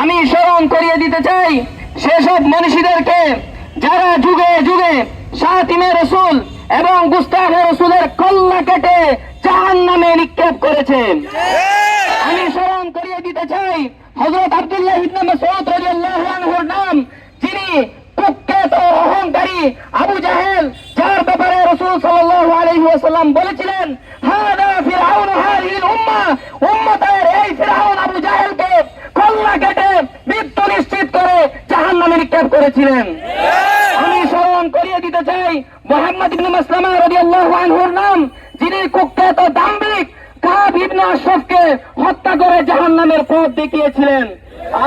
আমি স্মরণ করিয়ে দিতে চাই সেসব মনীষীদেরকে যারা যুগে যুগে সাতিমে রসুল এবং গুস্তাফে রসুলের কল্লা কেটে জাহান নামে নিক্ষেপ করেছেন আমি স্মরণ করিয়ে দিতে চাই হযরত আব্দুল্লাহ ইবনে মাসউদ রাদিয়াল্লাহু আনহুর নাম, যিনি কুখ্যাত অহংকারী আবু জাহেল, যার ব্যাপারে রাসূল সাল্লাল্লাহু আলাইহি ওয়াসাল্লাম বলেছিলেন, হাদা ফিরআউন হাদিহিল উম্মাহ উম্মতের এই ফিরআউন আবু জাহেলকে কল্লা কেটে মৃত্যু নিশ্চিত করে জাহান্নামে করেছিলেন। আমি স্মরণ করিয়ে দিতে চাই মোহাম্মদ ইবনে মাসলামা রাদিয়াল্লাহু আনহুর নাম, যিনি কুখ্যাত দাম্ভিক কাব ইবনে আশরাফকে হত্যা করে জাহান্নামের পথ দেখিয়েছিলেন।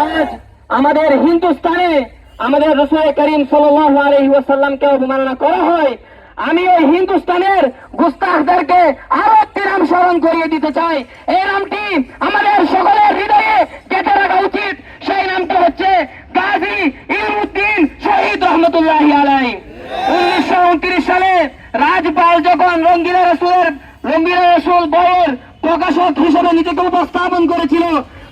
আজ আমাদের হিন্দুস্তানে আমাদের রসুল করিম সাল্লাল্লাহু আলাইহি ওয়াসাল্লামকে অবমাননা করা হয়। আমি ওই হিন্দুস্তানের গুস্তাখদেরকে আরও নাম স্মরণ করিয়ে দিতে চাই এই নামটি আমাদের সকলের হৃদয়ে গেঁথে রাখা উচিত সেই নামটি হচ্ছে গাজী ইলমুদ্দিন শহীদ রহমতুল্লাহ আলাই উনিশশো উনত্রিশ সালে রাজপাল যখন রঙ্গিলা রসুলের, রঙ্গিলা রসুল বইয়ের প্রকাশক হিসেবে নিজেকে উপস্থাপন করেছিল,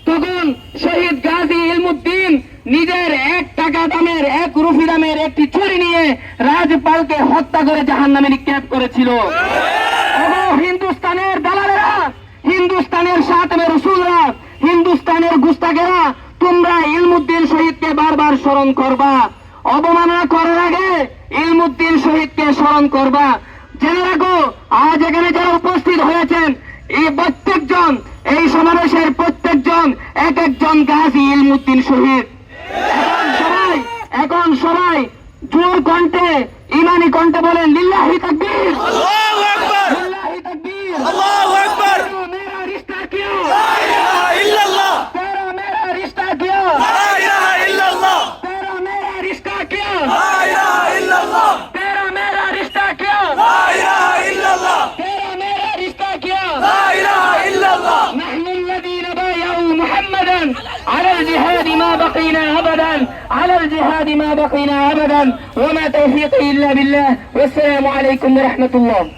তখন শহীদ গাজী ইলমুদ্দিন নিজের এক টাকা দামের, এক রুফি দামের একটি ছুরি নিয়ে রাজপালকে হত্যা করে জাহান নামে নিক্ষেপ করেছিল। হিন্দুস্তানের দালালেরা, হিন্দুস্তানের সাতমে রসুলরা, হিন্দুস্তানের গুস্তাকেরা তোমরা ইলমুদ্দিন শহীদকে বারবার স্মরণ করবা। অবমাননা করার আগে ইলমুদ্দিন শহীদকে স্মরণ করবা। জেনে রাখো, আজ এখানে যারা উপস্থিত হয়েছেন, এই প্রত্যেকজন, এই সমাবেশের প্রত্যেকজন, এক একজন গাজী ইলমুদ্দিন শহীদ। সবাই, এখন সবাই জোর কণ্ঠে, ইমানি কণ্ঠে বলেন, লিল্লাহি তাকবীর। على الجهاد ما بقينا ابدا على الجهاد ما بقينا ابدا وما توفيقي إلا بالله والسلام عليكم ورحمة الله.